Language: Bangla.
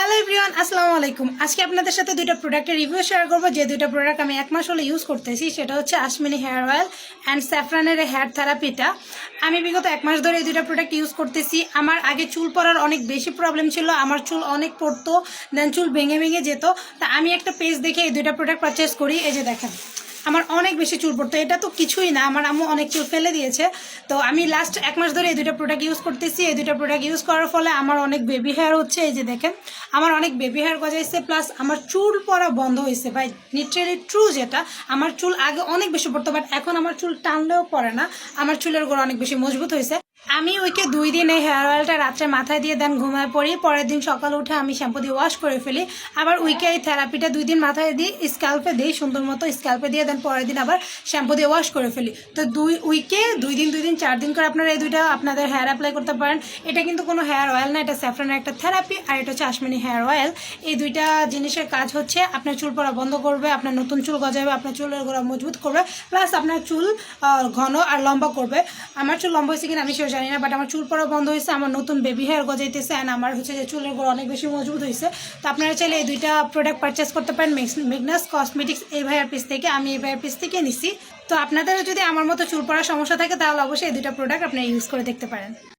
হ্যালো এভরিওয়ান আসসালামু আলাইকুম। আজকে আপনাদের সাথে দুইটা প্রোডাক্টের রিভিউ শেয়ার করব। যে দুইটা প্রোডাক্ট আমি এক মাস হলে ইউজ করতেছি, সেটা হচ্ছে আশমিনি হেয়ার অয়েল অ্যান্ড স্যাফরানের হেয়ার থেরাপিটা আমি বিগত এক মাস ধরে এই দুইটা প্রোডাক্ট ইউজ করতেছি। আমার আগে চুল পড়ার অনেক বেশি প্রবলেম ছিল, আমার চুল অনেক পড়তো দেন চুল ভেঙে ভেঙে যেত। তা আমি একটা পেজ দেখে এই দুইটা প্রোডাক্ট পারচেস করি। এই যে দেখেন। আমার অনেক বেশি চুল পড়তো। এটা তো কিছুই না, আমার আম্মু অনেক চুল ফেলে দিয়েছে। তো আমি লাস্ট এক মাস ধরে এই দুটো প্রোডাক্ট ইউজ করতেছি। এই দুটো প্রোডাক্ট ইউজ করার ফলে আমার অনেক বেবি হেয়ার হচ্ছে, এই যে দেখেন। আমার অনেক বেবি হেয়ার গজাইছে প্লাস আমার চুল পড়া বন্ধ হয়েছে। ভাই লিটারেলি ট্রু যেটা, আমার চুল আগে অনেক বেশি পড়তো বাট এখন আমার চুল টানলেও পড়ে না। আমার চুলের গোড়া অনেক বেশি মজবুত হয়েছে। আমি ওইকে দুই দিন এই হেয়ার অয়েলটা রাত্রে মাথায় দিয়ে দেন ঘুমায় পড়ি, পরের দিন সকালে উঠে আমি শ্যাম্পু দিয়ে ওয়াশ করে ফেলি। আবার উইকে এই থেরাপিটা দুই দিন মাথায় দিই স্ক্যাল্পে দিই, সুন্দর মতো স্ক্যাল্পে দিয়ে দেন, পরের দিন আবার শ্যাম্পু দিয়ে ওয়াশ করে ফেলি। তো দুই উইকে দুই দিন দুই দিন, চার দিন করে আপনারা এই দুইটা আপনাদের হেয়ার অ্যাপ্লাই করতে পারেন। এটা কিন্তু কোনো হেয়ার অয়েল না, এটা স্যাফরানের একটা থেরাপি আর এটা হচ্ছে আশমিনি হেয়ার অয়েল এই দুইটা জিনিসের কাজ হচ্ছে আপনার চুল পড়া বন্ধ করবে, আপনার নতুন চুল গজাবে, আপনার চুলের গোড়া মজবুত করবে প্লাস আপনার চুল ঘন আর লম্বা করবে। আমার চুল লম্বা হয়েছে কিনা আমি জানি না বাট আমার চুল পড়া বন্ধ হয়েছে, আমার নতুন বেবি হেয়ার গজাইতেছে অ্যান্ড আমার হচ্ছে যে চুলের গোড়া অনেক বেশি মজবুত হয়েছে। তো আপনারা চাইলে এই দুইটা প্রোডাক্ট পারচেস করতে পারেন মেগনাস কসমেটিক্স এই ভাইয়ের পিস থেকে, আমি এই ভাইয়ের পিস থেকে নিছি। তো আপনাদের যদি আমার মতো চুল পড়ার সমস্যা থাকে, তাহলে অবশ্যই এই দুইটা প্রোডাক্ট আপনারা ইউজ করে দেখতে পারেন।